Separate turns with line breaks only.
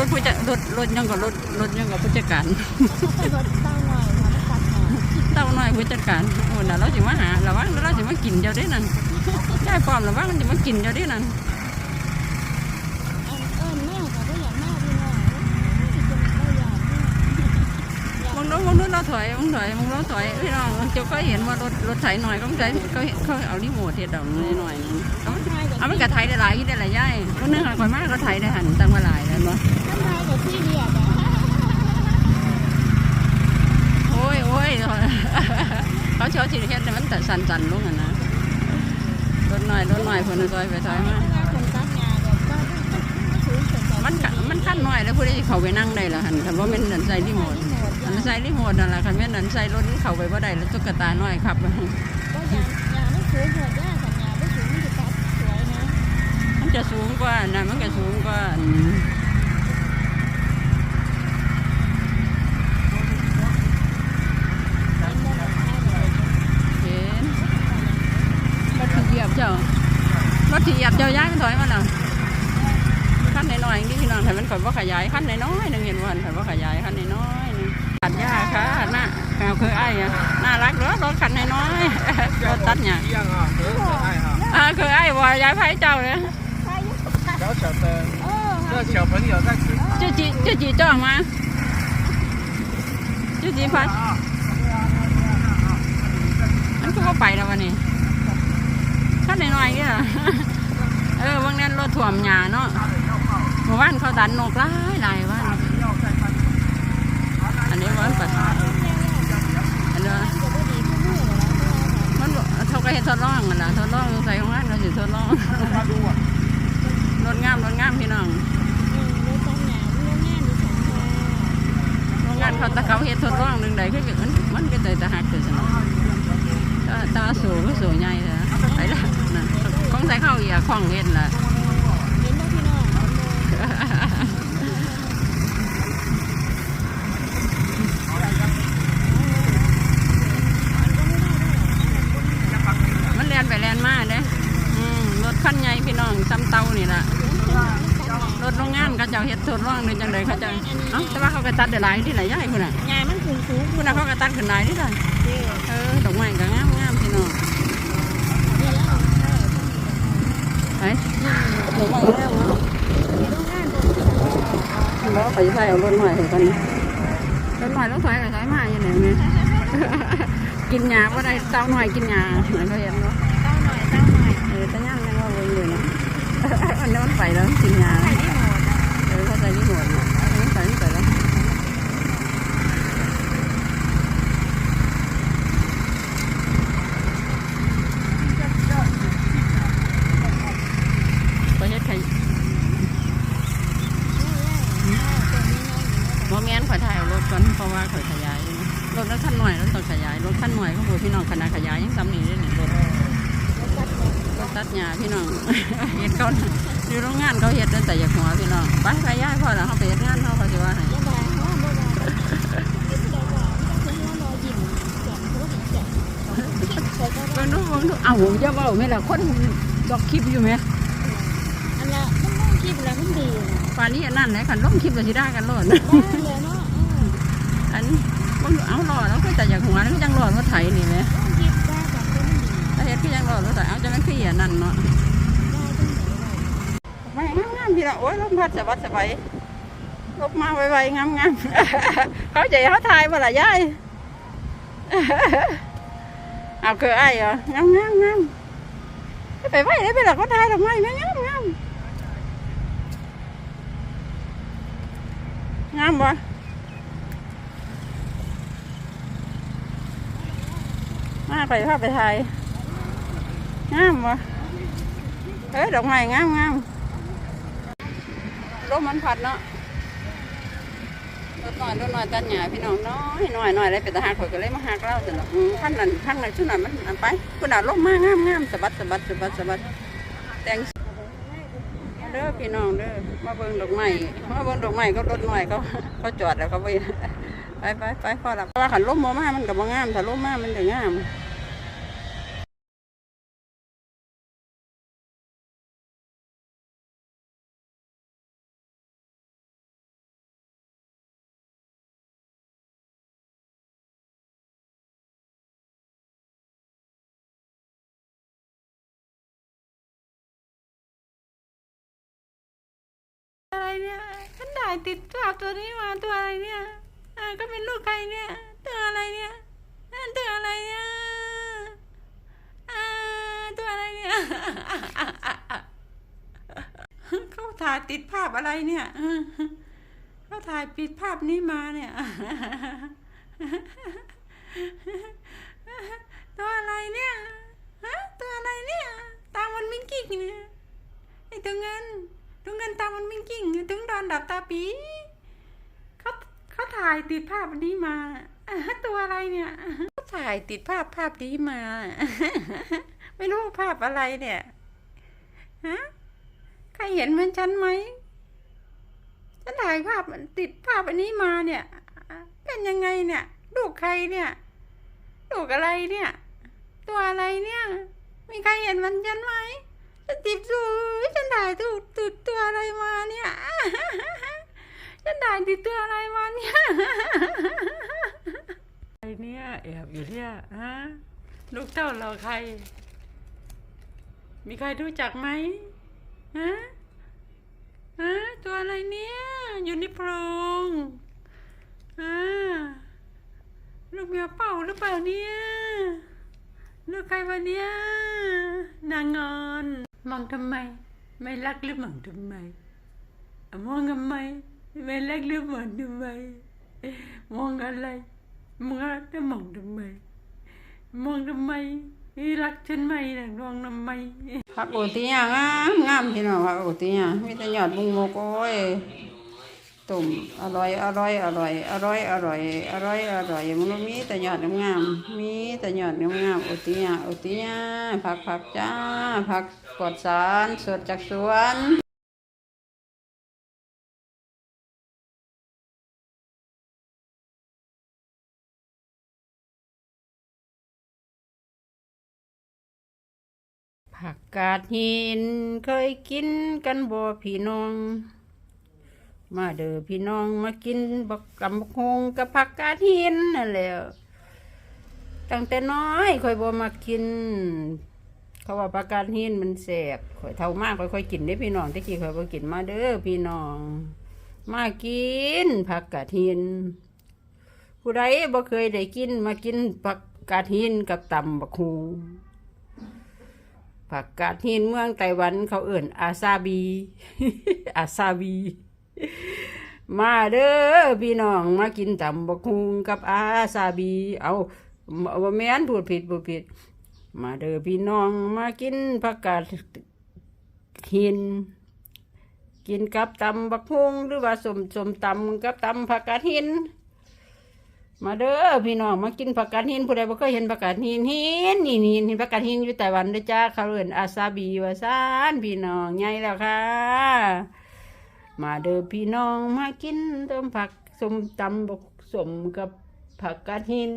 รถผู้จัดรถรถยังกับรถรถยังกับผู้จัดการ
รถเต้าหน่อยค่ะตัดหน่อย
เต้าน้อยผู้จัดการโอ้น่ะเราสิมาหาระวังเราสิมากินเจ้าได้นั่นยายปลอมระวังมันสิมากินเจ้าได้นั่น
อันเอิญแม่กับก็อยากแม่พี่น้องจะไม่อยาก
มึงรู้มึงรู้เราถอยมึงถอยมึงรู้ถอยพี่น้องเจ้าก็เห็นว่ารถรถไถหน่อยก็ใจเขาเขาเอารีโมทเทียดดอกนิดหน่อยนึงเอามันเอามันกระไถได้หลายที่ได้หลายย่ายวันนึงหันก่อนมากก็ไถได้หันตั้งมาหลายแล้วเนาะ
ท่านนายกับพี่เดียดอะ
โอ้ยโอ้ยเขาเชื่อสิเฮ็ดให้มันแต่สั่นๆลงอะนะรถหน่อยรถหน่อยคนซอยไปซอยมา
คนตัดงานแบบก็สูงสุด
มันกะมันขั้นหน่อยแล้วผู้ใดสิเข้าไปนั่งได้ล่ะหันคันว่าแม่นนันใส่รีโมทอันนนใส่รีโมทนั่นล่ะคันแม่นนันใส่รถเข้าไปบ่ได้แล้วตุ๊กตาน้อยครับ
ก็ยางยางไม่สูงหัวย่าสัญญาไม่สูงไม่จะตัดสวยนะ
มันจะสูงกว่านะมันก็สูงกว่าอันเห็นรถที่เหยียบเจ้าร ถที่หยัดยาวๆมันถอยมันอะขั้นน้อยๆนี่พี่น้องถ้ามันฝนว่าขยายขั้นน้อยๆนึ่งเห็นวันถ้าว่าขยายขั้นน้อยๆนึ่งตัดหญ้าค่ะหน้าแมวคือไอ้อะน่ารักรถรถขั้นน้อยๆรถตัด
เนี่
ยคือไอ้วายายไผ่เจ้าเนี่ย
เจ้า
เฉา
เตอ
เจ้าเฉา
เพิ่
นเดีได้ซื้อเจ้า
จีเจ้าจีจ้องมาเจ้าจีไผ่มันก็ไปแล้ววันนี้ ขั้นน้อยๆนี่ล่ะเออบางนั้นรถถ่วมหญ้าเนาะเมื่อวานเขาดันนกหลายหลายวันอันนี้วันปัดอันนี้มันเขาก็เห็นทดลองกันล่ะทดลองใส่ของมันเขาสิทดลองรถงามรถงามพี่น้อง
งานเขา
ตะเขาเฮ็ดทดลองหนึ่งใดคือมันมันก็ใจตะหักเกิดสนองตาสูงก็สูงใหญ่เลยไปละนั่นของใส่เข้าอย่าคล้องเฮ็ดล่ะ
เห็นไหมพี่น้อง
มันแล่นไปแล่นมาเด้อืมรถคันใหญ่พี่น้องซ้ำเตานี่ล่ะรถโรงงานเขาเจ้าเฮ็ดทดลองนี่จังไดเขาเจ้าเอ้าแต่ว่าเขาก็ตัดได้หลายที่หลายอย่างพุ่นน่ะ
งานมันสูงสูง
พุ่นน่ะเขาก็ตัดขึ้นหลายที่ล่ะ
เด้อ
เออดอกไม้ก็งามงามพี่น้อง
เนี่ยแล้วเออ
ไปดอกไม้งามเนาะ
โรงงาน
บ่ไปใส่เอารถหน่อยให้กันนะรถหน่อยรถถอยก็ถอยมาอย่างนี้กินหญ้าบ่ได้เต้าหน่อยกินหญ้าเหมือนเขาเห็นบ่
เต้าหน่อยเต้าหน่อย
เออแต่ย่างยังว่าเบิ่งอยู่นะอันนั้นมันไปแล้วมันกินหญ้า
ใส่ได้หมด
เออเข้าใจนี่หมดนะมันไปมันไปแล้วไปเฮ็ดไข่บ่แม่นข่อย ถ่ายเอารถก่อนเพราะว่าข่อยขยายรถแล้วขั้นหน่อยรถต้องขยายรถขั้นหน่อยเขาบอกพี่น้องขนาดขยายยังซ้ำนี่เลยเนี่ยรถรถตัดหญ้าพี่น้องเฮ็ดเขาอยู่โรงงานเขาเฮ็ดตั้งแต่อยากหัวพี่น้องไปไปย้ายพ่อแล้วเขาไปเฮ็ดงานเขาเขาสิว่าให้
ยังไงว่าบ่ได้คิดได้ว่าต้องเป็นว่ารอยิ้มแจ่มโคตรแจ่มใส่ก็
เอาวผมจะเว้าแม่ล่ะคนดอกคลิปอยู่แม่
อันละมันต้องคิดแล้วมันดี
ป่านนี้นนั้นแหละคันลงคลิปก็สิได้กันโลด
ได้เลยเนาะ
อัน เบิ่งดูเอารอแล้วก็แต่อย่ากหัวแล้วก็ยังรอรถไถนี่แหม
เป็นดี
ถ้าเฮ็ดคือยังรอรถไถเอาจะไมันคืออันนั้นเนาะ
ได้จังไหน
ไม่งามๆพี่น้องโอ้ยลมพัดสบัดสะไปลบมาไวๆงามๆเขาใจเขาถ่ายบ่าละยายเอาคือไอ้เหรองามงามงามไปไหวได้ไปหรอกเขาถ่ายดอกไม้แม่งามงามงามบ่ มาไปพาไปถ่ายงามบ่เอ้ยดอกไม้งามงามลมมันพัดเนาะรถหน่อยรถหน่อยตัดหญ้าพี่น้องน้อยหน่อยหน่อยเลยเป็นทหารข่อยก็เลยมาหักเล่าสิเนาะอืมขั้นนั้นขั้นนั้นชุดนั้นมันอันไปคุณน่ะลมมากงามงามสะบัดสะบัดสะบัดสะบัดแต่งเด้อพี่น้องเด้อมาเบิ่งดอกไม้มาเบิ่งดอกไม้ก็รถน่อยเขาเขาจอดแล้วเขาไป ไปไปไปพอละว่าขันล้มมามันกับมางามถ้าล้มมามันจะงามอะไรเนี่ยฉันถ่ายติดภาพตัวนี้มาตัวอะไรเนี่ย อ่าก็เป็นลูกใครเนี่ยตัวอะไรเนี่ยตัวอะไรเนี่ยอ่าตัวอะไรเนี่ยเขาถ่ายติดภาพอะไรเนี่ยเขาถ่ายปิดภาพนี้มาเนี่ยตัวอะไรเนี่ยฮะตัวอะไรเนี่ยตามันมิงกิ้งเนี่ยไอ้ตัวเงินตัวเงินตามันมิงกิ้งถึงดอนดับตาปี ถ่ายติดภาพนี้มา ตัวอะไรเนี่ยถ่ายติดภาพภาพนี้มา ไม่รู้ภาพอะไรเนี่ยฮะใครเห็นเหมือนฉันไหมฉันถ่ายภาพติดภาพอันนี้มาเนี่ย เป็นยังไงเนี่ยลูกใครเนี่ยลูกอะไรเนี่ย ตัวอะไรเนี่ย มีใครเห็นมันฉันไหมฉันติดสูฉันถ่ายถูกติดตัวอะไรมาเนี่ย ฉันถ่าติดตัวอะไรมาเนี่ยใครเนี่ยแอบอยู่เนี่ยฮะลูกเต้าเราใคร มีใครรู้จักไหมฮะฮะตัวอะไรเนี่ยอยู่ในโพรงฮะลูกเมียเป่าหรือเปล่าเนี่ยลูกใครวะเนี่ยนางงอนมองทำไม ไม่รักหรือมองทำไมมองทำไม ไม่รักหรือมองทำไมมองอะไรมองอะมองทำไมมองทำไมรักฉันไหมนะมองทำไมผักโอตียงามงามพี่น้องผักโอตียมีแต่ยอดบุงโมกโอ้ยตุ่มอร่อยอร่อยอร่อยอร่อยอร่อยอร่อยอร่อยมันมีแต่ยอดงามมีแต่ยอดงามโอติยาโอติยาผักผักจ้าผักปลอดสารสดจากสวน ผักกาดหินเคยกินกันบ่พี่น้อง มาเด้อพี่น้องมากินบักกำบักฮงกับผักกาดหินนั่นแหละตั้งแต่น้อยค่อยบ่มากิน เขาว่าผักกาดหินมันแสบค่อยเท่ามากค่อยๆกินได้พี่น้องตะกี้ค่อยบ่กินมาเด้อพี่น้อง มากินผักกาดหินผู้ใดบ่เคยได้กินมากินผักกาดหินกับตำบักฮง ผักกาดหินเมืองไต้หวันเขาเอิ่นอาซาบี อาซาบี มาเด้อพี่น้องมากินตำบักฮุงกับอาซาบี เอาว่าแม่นพูดผิดพูดผิด มาเด้อพี่น้องมากินผักกาดหิน กินกับตำบักฮุงหรือว่าสมสมตำกับตำผักกาดหิน มาเด้อพี่น้องมากินผักกาดหินผู้ใดบ่เคยเห็นผักกาดหินหินนี่นี่เห็นผักกาดหินอยู่ไต้หวันเด้อจ้าเขาเรียนอาซาบีว่าซานพี่น้องใหญ่แล้วค่ะ มาเด้อพี่น้องมากินต้มผักสมตำบกสมกับผักกาดหิน